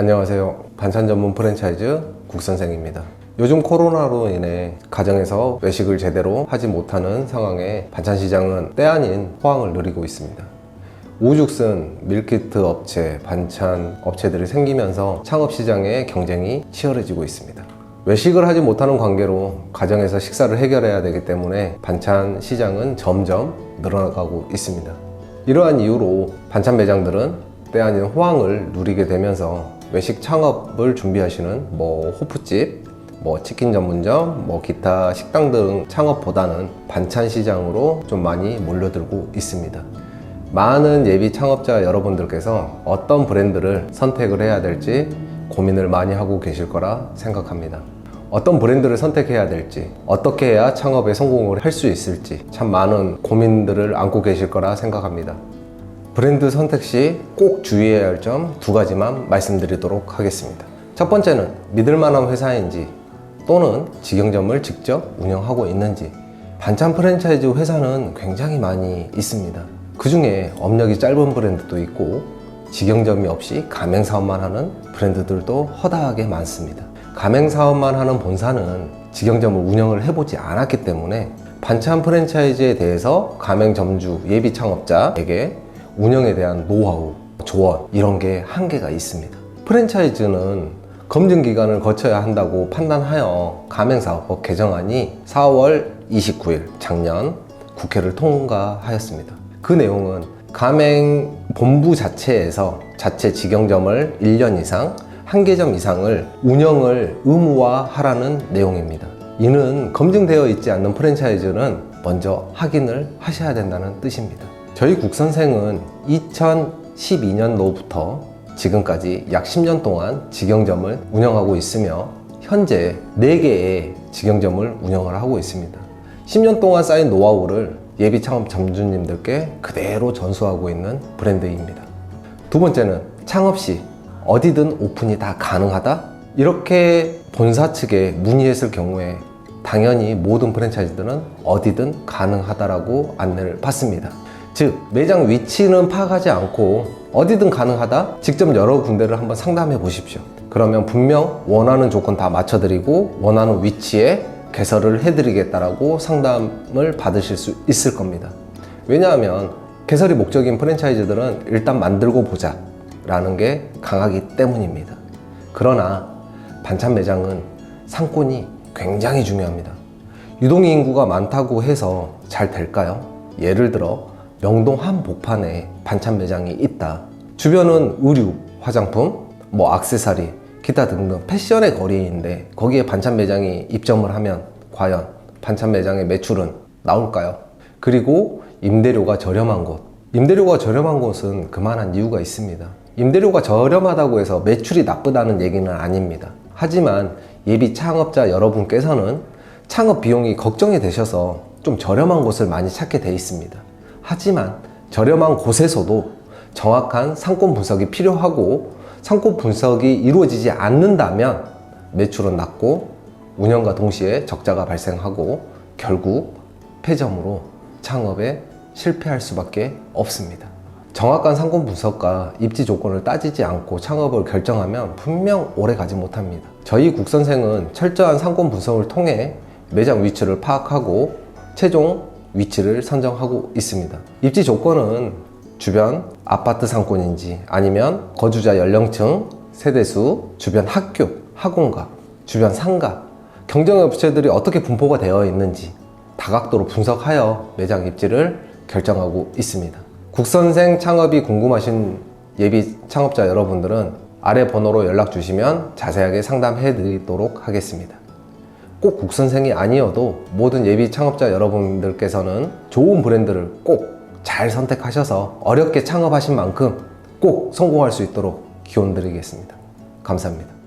안녕하세요. 반찬 전문 프랜차이즈 국선생입니다. 요즘 코로나로 인해 가정에서 외식을 제대로 하지 못하는 상황에 반찬 시장은 때 아닌 호황을 누리고 있습니다. 오죽순 밀키트 업체, 반찬 업체들이 생기면서 창업 시장의 경쟁이 치열해지고 있습니다. 외식을 하지 못하는 관계로 가정에서 식사를 해결해야 되기 때문에 반찬 시장은 점점 늘어나가고 있습니다. 이러한 이유로 반찬 매장들은 때 아닌 호황을 누리게 되면서 외식 창업을 준비하시는 뭐 호프집, 뭐 치킨 전문점, 뭐 기타 식당 등 창업보다는 반찬 시장으로 좀 많이 몰려들고 있습니다. 많은 예비 창업자 여러분들께서 어떤 브랜드를 선택을 해야 될지 고민을 많이 하고 계실 거라 생각합니다. 어떤 브랜드를 선택해야 될지, 어떻게 해야 창업에 성공을 할 수 있을지 참 많은 고민들을 안고 계실 거라 생각합니다. 브랜드 선택 시 꼭 주의해야 할 점 두 가지만 말씀드리도록 하겠습니다. 첫 번째는 믿을 만한 회사인지 또는 직영점을 직접 운영하고 있는지 반찬 프랜차이즈 회사는 굉장히 많이 있습니다. 그 중에 업력이 짧은 브랜드도 있고 직영점이 없이 가맹 사업만 하는 브랜드들도 허다하게 많습니다. 가맹 사업만 하는 본사는 직영점을 운영을 해보지 않았기 때문에 반찬 프랜차이즈에 대해서 가맹점주 예비 창업자에게 운영에 대한 노하우, 조언 이런 게 한계가 있습니다. 프랜차이즈는 검증 기간을 거쳐야 한다고 판단하여 가맹사업법 개정안이 4월 29일 작년 국회를 통과하였습니다. 그 내용은 가맹 본부 자체에서 자체 직영점을 1년 이상 한 개점 이상을 운영을 의무화하라는 내용입니다. 이는 검증되어 있지 않는 프랜차이즈는 먼저 확인을 하셔야 된다는 뜻입니다. 저희 국선생은 2012년도부터 지금까지 약 10년 동안 직영점을 운영하고 있으며 현재 4개의 직영점을 운영을 하고 있습니다. 10년 동안 쌓인 노하우를 예비 창업 점주님들께 그대로 전수하고 있는 브랜드입니다. 두 번째는 창업 시 어디든 오픈이 다 가능하다? 이렇게 본사 측에 문의했을 경우에 당연히 모든 프랜차이즈들은 어디든 가능하다라고 안내를 받습니다. 즉, 매장 위치는 파악하지 않고 어디든 가능하다? 직접 여러 군데를 한번 상담해 보십시오. 그러면 분명 원하는 조건 다 맞춰드리고 원하는 위치에 개설을 해드리겠다라고 상담을 받으실 수 있을 겁니다. 왜냐하면 개설이 목적인 프랜차이즈들은 일단 만들고 보자 라는 게 강하기 때문입니다. 그러나 반찬 매장은 상권이 굉장히 중요합니다. 유동 인구가 많다고 해서 잘 될까요? 예를 들어 명동 한 복판에 반찬 매장이 있다. 주변은 의류, 화장품, 뭐 액세서리, 기타 등등 패션의 거리인데 거기에 반찬 매장이 입점을 하면 과연 반찬 매장의 매출은 나올까요? 그리고 임대료가 저렴한 곳. 임대료가 저렴한 곳은 그만한 이유가 있습니다. 임대료가 저렴하다고 해서 매출이 나쁘다는 얘기는 아닙니다. 하지만 예비 창업자 여러분께서는 창업 비용이 걱정이 되셔서 좀 저렴한 곳을 많이 찾게 돼 있습니다. 하지만 저렴한 곳에서도 정확한 상권 분석이 필요하고 상권 분석이 이루어지지 않는다면 매출은 낮고 운영과 동시에 적자가 발생하고 결국 폐점으로 창업에 실패할 수밖에 없습니다. 정확한 상권 분석과 입지 조건을 따지지 않고 창업을 결정하면 분명 오래 가지 못합니다. 저희 국선생은 철저한 상권 분석을 통해 매장 위치를 파악하고 최종 위치를 선정하고 있습니다. 입지 조건은 주변 아파트 상권인지 아니면 거주자 연령층, 세대수, 주변 학교, 학원가, 주변 상가, 경쟁업체들이 어떻게 분포가 되어 있는지 다각도로 분석하여 매장 입지를 결정하고 있습니다. 국선생 창업이 궁금하신 예비 창업자 여러분들은 아래 번호로 연락 주시면 자세하게 상담해 드리도록 하겠습니다. 꼭 국선생이 아니어도 모든 예비 창업자 여러분들께서는 좋은 브랜드를 꼭 잘 선택하셔서 어렵게 창업하신 만큼 꼭 성공할 수 있도록 기원 드리겠습니다. 감사합니다.